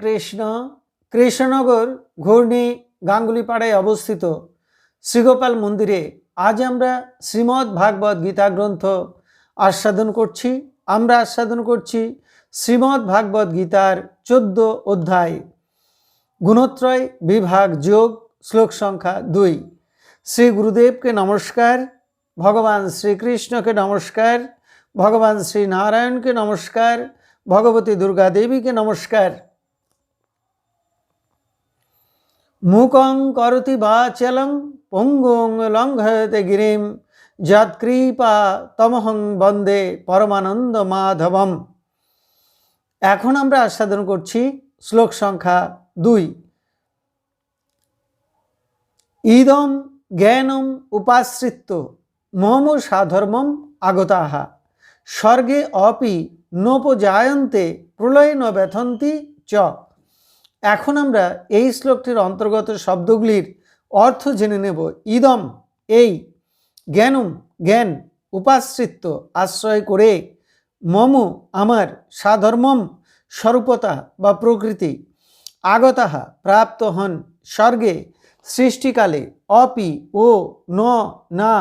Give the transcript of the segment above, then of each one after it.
কৃষ্ণ, কৃষ্ণনগর ঘূর্ণি গাঙ্গুলিপাড়ায় অবস্থিত শ্রীগোপাল মন্দিরে আজ আমরা শ্রীমদ্ ভাগবত গীতা গ্রন্থ আস্বাদন করছি। আমরা আস্বাদন করছি শ্রীমদ্ ভাগবত গীতার চোদ্দ অধ্যায়, গুণত্রয় বিভাগ যোগ, শ্লোক সংখ্যা দুই। শ্রী গুরুদেবকে নমস্কার, ভগবান শ্রীকৃষ্ণকে নমস্কার, ভগবান শ্রী নারায়ণকে নমস্কার, ভগবতী দুর্গা দেবীকে নমস্কার। মুকং করতি বাচলং, পঙ্গুং লঙ্ঘয়তে গিরিম, যৎকৃপা তমহং বন্দে পরমানন্দ মাধবম। এখন আমরা আস্বাদন করছি শ্লোক সংখ্যা দুই। ইদম জ্ঞানম উপাশ্রিত্য, মম সাধর্মম আগতাহা। স্বর্গে অপি নোপজায়ন্তে প্রলয় ন ব্যথন্তি চ। এখন আমরা এই শ্লোকটির অন্তর্গত শব্দগুলির অর্থ জেনে নেব। ইদম, এই, জ্ঞানম, জ্ঞান, উপাশ্রিত্য, আশ্রয় করে, মম, আমার, সাধর্মম, স্বরূপতা বা প্রকৃতি, আগতাহা, প্রাপ্ত হন, স্বর্গে, সৃষ্টিকালে, অপি, ও, ন, না,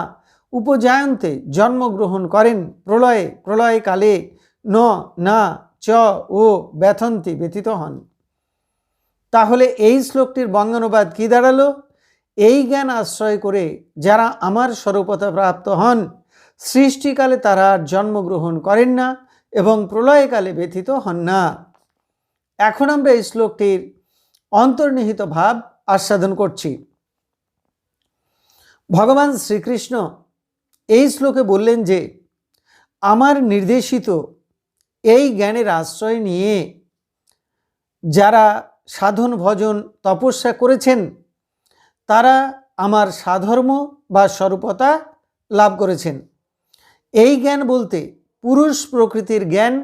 উপজায়ন্তে, জন্মগ্রহণ করেন, প্রলয়ে, প্রলয়কালে, ন, না, চ, ও, ব্যথন্তি ব্যথিত হন। তাহলে এই শ্লোকটির বঙ্গানুবাদ কি দাঁড়াল? এই জ্ঞান আশ্রয় করে যারা আমার স্বরূপতা প্রাপ্ত হন, সৃষ্টিকালে তারা আর জন্মগ্রহণ করেন না এবং প্রলয়কালে ব্যথিত হন না। এখন আমরা এই শ্লোকটির অন্তর্নিহিত ভাব আস্বাদন করছি। ভগবান শ্রীকৃষ্ণ এই শ্লোকে বললেন যে, আমার নির্দেশিত এই জ্ঞানের আশ্রয় নিয়ে যারা সাধন ভজন তপস্যা করেছেন, তারা আমার সাধর্ম বা স্বরূপতা লাভ করেছেন। এই জ্ঞান বলতে পুরুষ প্রকৃতির জ্ঞান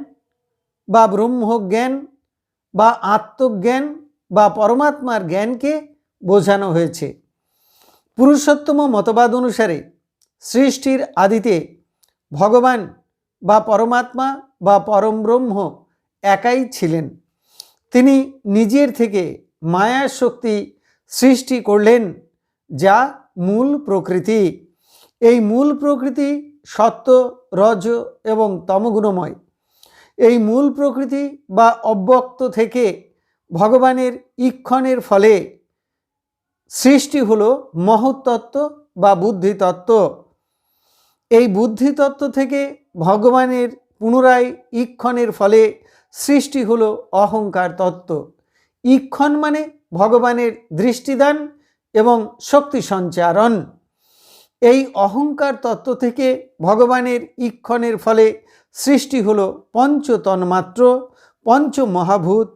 বা ব্রহ্মজ্ঞান বা আত্মজ্ঞান বা পরমাত্মার জ্ঞানকে বোঝানো হয়েছে। পুরুষোত্তম মতবাদ অনুসারে সৃষ্টির আদিতে ভগবান বা পরমাত্মা বা পরম ব্রহ্ম একাই ছিলেন। তিনি নিজের থেকে মায়ার শক্তি সৃষ্টি করলেন, যা মূল প্রকৃতি। এই মূল প্রকৃতি সত্য, রজ এবং তমগুণময়। এই মূল প্রকৃতি বা অব্যক্ত থেকে ভগবানের ইক্ষণের ফলে সৃষ্টি হলো মহত্তত্ত্ব বা বুদ্ধিতত্ত্ব। এই বুদ্ধিতত্ত্ব থেকে ভগবানের পুনরায় ইক্ষণের ফলে সৃষ্টি হলো অহংকার তত্ত্ব। ইক্ষণ মানে ভগবানের দৃষ্টিদান এবং শক্তি সঞ্চারণ। এই অহংকার তত্ত্ব থেকে ভগবানের ইক্ষণের ফলে সৃষ্টি হলো পঞ্চতন্মাত্র পঞ্চ মহাভূত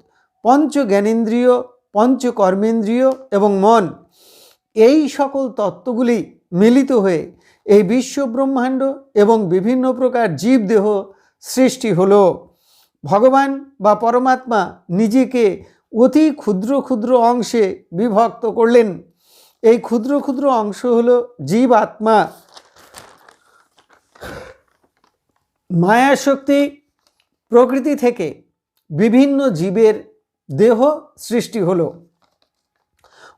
পঞ্চ জ্ঞানেন্দ্রিয় পঞ্চ কর্মেন্দ্রিয় এবং মন। এই সকল তত্ত্বগুলি মিলিত হয়ে এই বিশ্ব ব্রহ্মাণ্ড এবং বিভিন্ন প্রকার জীবদেহ সৃষ্টি হলো। ভগবান বা পরমাত্মা নিজেকে অতি ক্ষুদ্র ক্ষুদ্র অংশে বিভক্ত করলেন। এই ক্ষুদ্র ক্ষুদ্র অংশ হলো জীব আত্মা মায়াশক্তি প্রকৃতি থেকে বিভিন্ন জীবের দেহ সৃষ্টি হলো।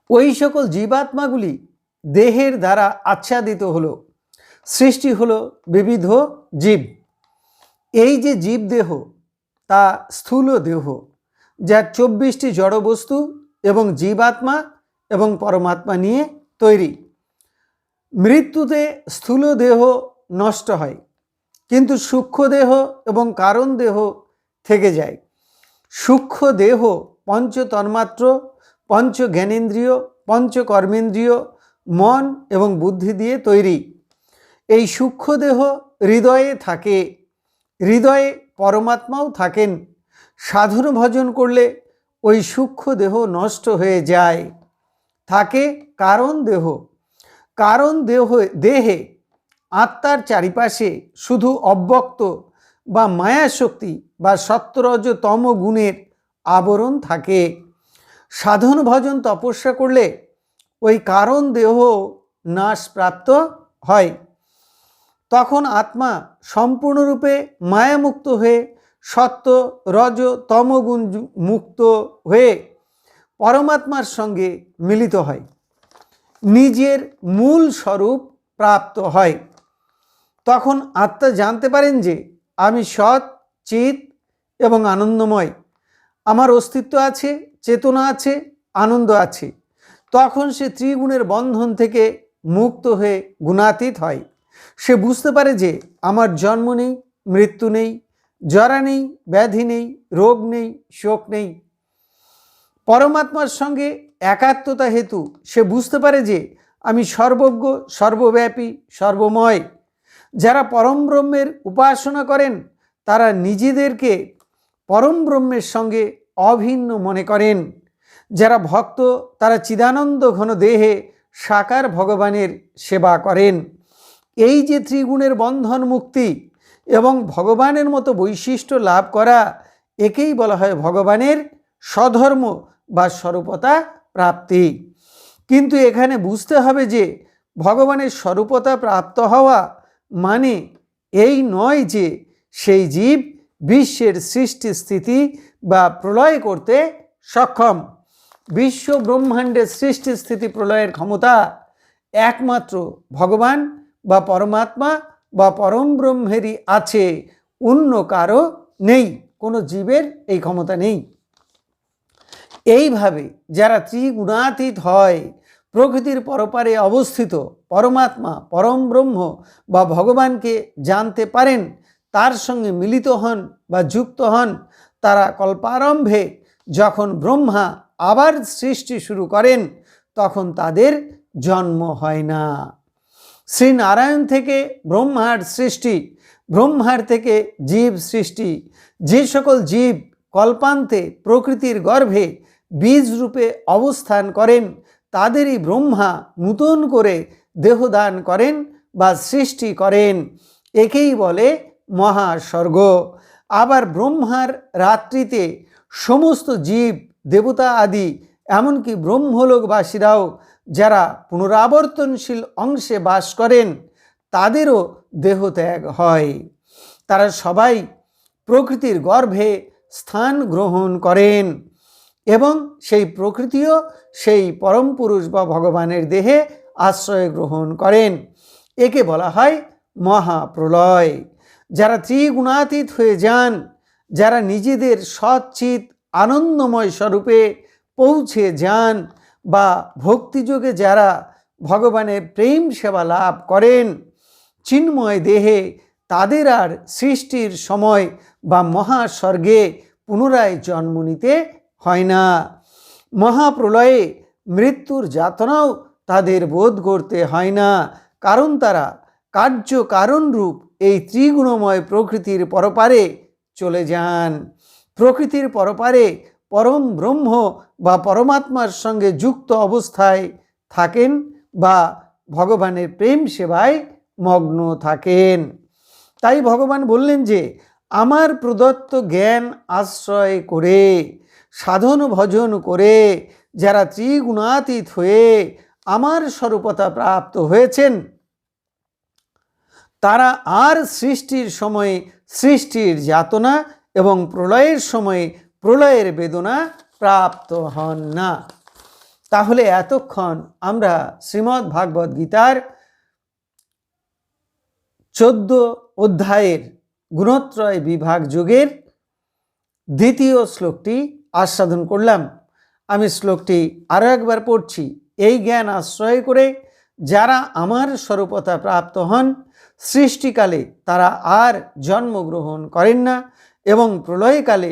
ওই সকল জীবাত্মাগুলি দেহের দ্বারা আচ্ছাদিত হলো। সৃষ্টি হলো বিবিধ জীব। এই যে জীব দেহ তা স্থূল দেহ যা চব্বিশটি জড়বস্তু এবং জীবাত্মা এবং পরমাত্মা নিয়ে তৈরি। মৃত্যুতে স্থূল দেহ নষ্ট হয়, কিন্তু সূক্ষ্ম দেহ এবং কারণ দেহ থেকে যায়। সূক্ষ্ম দেহ পঞ্চ তন্মাত্র পঞ্চ জ্ঞানেন্দ্রিয় পঞ্চ কর্মেন্দ্রিয় মন এবং বুদ্ধি দিয়ে তৈরি। এই সূক্ষ্ম দেহ হৃদয়ে থাকে, হৃদয়ে পরমাত্মাও থাকেন। সাধন ভজন করলে ওই সূক্ষ্ম দেহ নষ্ট হয়ে যায়। থাকে কারণ দেহ। কারণ দেহ, দেহে আত্মার চারিপাশে শুধু অব্যক্ত বা মায়া শক্তি বা সত্যরজ তম গুণের আবরণ থাকে। সাধন ভজন তপস্যা করলে ওই কারণ দেহ নাশপ্রাপ্ত হয়। তখন আত্মা সম্পূর্ণরূপে মায়ামুক্ত হয়ে সত্য, রজ, তমগুণ মুক্ত হয়ে পরমাত্মার সঙ্গে মিলিত হয়। নিজের মূল স্বরূপ প্রাপ্ত হয়। তখন আত্মা জানতে পারেন যে আমি সৎ, চিত এবং আনন্দময়। আমার অস্তিত্ব আছে, চেতনা আছে, আনন্দ আছে। তখন সে ত্রিগুণের বন্ধন থেকে মুক্ত হয়ে গুণাতীত হয়। সে বুঝতে পারে যে আমার জন্ম নেই, মৃত্যু নেই, জরা নেই, ব্যাধি নেই, রোগ নেই, শোক নেই। পরমাত্মার সঙ্গে একাত্মতা হেতু সে বুঝতে পারে যে আমি সর্বজ্ঞ, সর্বব্যাপী, সর্বময়। যারা পরম ব্রহ্মের উপাসনা করেন, তারা নিজেদেরকে পরম ব্রহ্মের সঙ্গে অভিন্ন মনে করেন। যারা ভক্ত, তারা চিদানন্দ ঘন দেহে সাকার ভগবানের সেবা করেন। এই যে ত্রিগুণের বন্ধন মুক্তি এবং ভগবানের মতো বৈশিষ্ট্য লাভ করা, একেই বলা হয় ভগবানের স্বধর্ম বা স্বরূপতা প্রাপ্তি। কিন্তু এখানে বুঝতে হবে যে ভগবানের স্বরূপতা প্রাপ্ত হওয়া মানে এই নয় যে সেই জীব বিশ্বের সৃষ্টি স্থিতি বা প্রলয় করতে সক্ষম। বিশ্ব ব্রহ্মাণ্ডের সৃষ্টি স্থিতি প্রলয়ের ক্ষমতা একমাত্র ভগবান বা পরমাত্মা বা পরম ব্রহ্মেরই আছে, অন্য কারও নেই, কোনো জীবের এই ক্ষমতা নেই। এইভাবে যারা ত্রিগুণাতীত হয়, প্রকৃতির পরপারে অবস্থিত পরমাত্মা, পরম ব্রহ্ম বা ভগবানকে জানতে পারেন, তার সঙ্গে মিলিত হন বা যুক্ত হন, তারা কল্পারম্ভে যখন ব্রহ্মা আবার সৃষ্টি শুরু করেন, তখন তাদের জন্ম হয় না। শ্রীনারায়ণ থেকে ব্রহ্মার সৃষ্টি, ব্রহ্মার থেকে জীব সৃষ্টি, যে সকল জীব কল্পান্তে প্রকৃতির গর্ভে বীজ রূপে অবস্থান করেন, তাদেরই ব্রহ্মা নূতন করে দেহদান করেন বা সৃষ্টি করেন। একেই বলে মহাস্বর্গ। আবার ব্রহ্মার রাত্রিতে সমস্ত জীব, দেবতা আদি, এমনকি ব্রহ্মলোকবাসীরাও যারা পুনরাবর্তনশীল অংশে বাস করেন, তাদেরও দেহত্যাগ হয়। তারা সবাই প্রকৃতির গর্ভে স্থান গ্রহণ করেন এবং সেই প্রকৃতিও সেই পরম পুরুষ বা ভগবানের দেহে আশ্রয় গ্রহণ করেন। একে বলা হয় মহাপ্রলয়। যারা ত্রিগুণাতীত হয়ে যান, যারা নিজেদের সচ্চিত আনন্দময় স্বরূপে পৌঁছে যান বা ভক্তিযোগে যারা ভগবানের প্রেম সেবা লাভ করেন, চিন্ময় দেহে তাদের আর সৃষ্টির সময় বা মহাস্বর্গে পুনরায় জন্ম নিতে হয় না। মহাপ্রলয়ে মৃত্যুর যাতনাও তাদের বোধ করতে হয় না, কারণ তারা কার্য কারণ রূপ এই ত্রিগুণময় প্রকৃতির পরপারে চলে যান। প্রকৃতির পরপারে পরম ব্রহ্ম বা পরমাত্মার সঙ্গে যুক্ত অবস্থায় থাকেন বা ভগবানের প্রেম সেবায় মগ্ন থাকেন। তাই ভগবান বললেন যে, আমার প্রদত্ত জ্ঞান আশ্রয় করে, সাধন ভজন করে, যারা ত্রিগুণাতীত হয়ে আমার স্বরূপতা প্রাপ্ত হয়েছেন, তারা আর সৃষ্টির সময়ে সৃষ্টির যাতনা এবং প্রলয়ের সময়ে প্রলয়ের বেদনা প্রাপ্ত হন না। তাহলে এতক্ষণ আমরা শ্রীমদ্ ভাগবত গীতার চোদ্দ অধ্যায়ের গুণত্রয় বিভাগ যুগের দ্বিতীয় শ্লোকটি আস্বাদন করলাম। আমি শ্লোকটি আরও একবার পড়ছি। এই জ্ঞান আশ্রয় করে যারা আমার স্বরূপতা প্রাপ্ত হন, সৃষ্টিকালে তারা আর জন্মগ্রহণ করেন না এবং প্রলয়কালে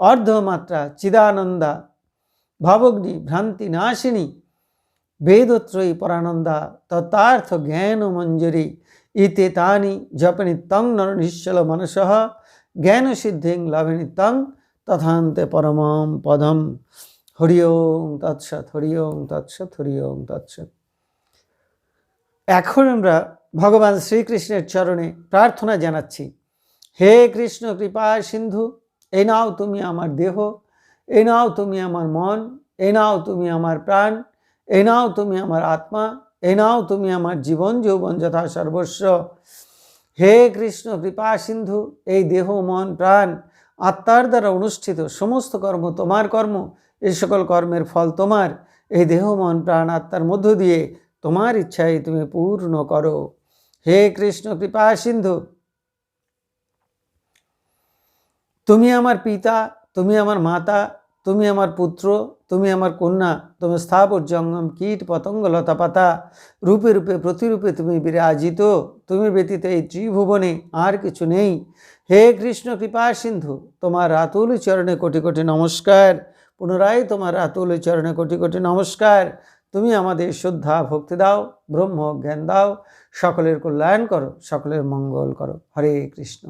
অর্ধমাত্রা চিদানন্দা, ভবগ্নি, ভ্রান্তি, নাশিনী, বেদত্রয়ী পরানন্দা তত্তার্থ জ্ঞান মঞ্জরি, ইতে তানি জপনি তং নর নিশ্চল মনস জ্ঞান সিদ্ধিং লভে নিত্যং তথান্তে পরমম পদম। হরি ওং তৎসৎ, হরি ওং তৎসৎ, হরি ওং তৎসৎ। এখন আমরা ভগবান শ্রীকৃষ্ণের চরণে প্রার্থনা জানাচ্ছি। হে কৃষ্ণ কৃপা সিন্ধু এ নাও তুমি আমার দেহ, এ নাও তুমি আমার মন, এ নাও তুমি আমার প্রাণ, এ নাও তুমি আমার আত্মা, এ নাও তুমি আমার জীবন, যৌবন যথা সর্বস্ব। হে কৃষ্ণ, কৃপা সিন্ধু, এই দেহ, মন, প্রাণ, আত্মার দ্বারা অনুষ্ঠিত সমস্ত কর্ম তোমার কর্ম, এই সকল কর্মের ফল তোমার। এই দেহ, মন, প্রাণ, আত্মার মধ্য দিয়ে তোমার ইচ্ছায় তুমি পূর্ণ করো। হে কৃষ্ণ, কৃপা সিন্ধু তুমি আমার পিতা, তুমি আমার মাতা, তুমি আমার পুত্র, তুমি আমার কন্যা, তুমি স্থাবর জঙ্গম, কীট, পতঙ্গ, লতা পাতা। রূপে রূপে, প্রতিরূপে তুমি বিরাজিত, তুমি ব্যতীত এই ত্রিভুবনে আর কিছু নেই। হে কৃষ্ণ কৃপা সিন্ধু, তোমার রাতুল চরণে কোটি কোটি নমস্কার। পুনরায় তোমার রাতুল চরণে কোটি কোটি নমস্কার। তুমি আমাদের শ্রদ্ধা, ভক্তি দাও, ব্রহ্ম জ্ঞান দাও। সকলের কল্যাণ করো, সকলের মঙ্গল করো। হরে কৃষ্ণ।